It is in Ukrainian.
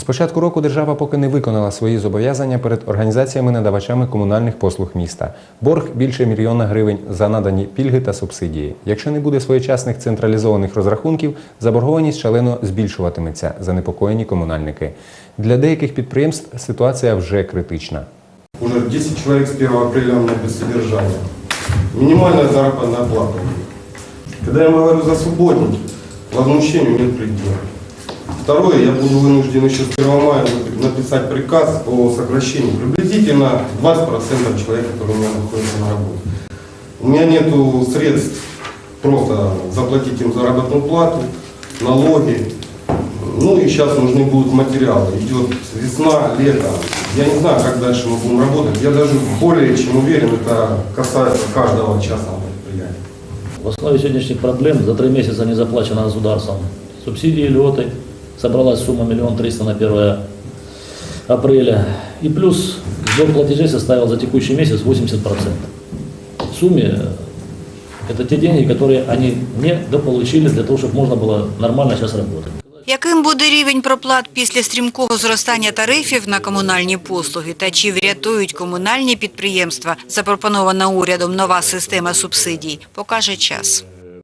З початку року держава поки не виконала свої зобов'язання перед організаціями-надавачами комунальних послуг міста. Борг більше мільйона гривень за надані пільги та субсидії. Якщо не буде своєчасних централізованих розрахунків, заборгованість шалено збільшуватиметься, занепокоєні комунальники. Для деяких підприємств ситуація вже критична. Уже 10 человек с 1 апреля у меня без содержания. Плата. Когда я говорю за субботник, возмущению нет предела. Второе, я буду вынужден еще с 1 мая написать приказ о сокращении приблизительно 20% человек, которые у меня находятся на работе. У меня нет средств просто заплатить им заработную плату, налоги. Ну и сейчас нужны будут материалы. Идет весна, лето. Я не знаю, как дальше мы будем работать. Я даже более чем уверен, это касается каждого частного предприятия. В основе сегодняшних проблем за три месяца не заплачено государством субсидии, льготы. Собралась сумма миллион триста на 1 апреля. И плюс сбор платежей составил за текущий месяц 80%. В сумме э, это те деньги, которые они не дополучили для того, чтобы можно было нормально сейчас работать. Яким буде рівень проплат після стрімкого зростання тарифів на комунальні послуги та чи врятують комунальні підприємства запропонована урядом нова система субсидій, покаже час.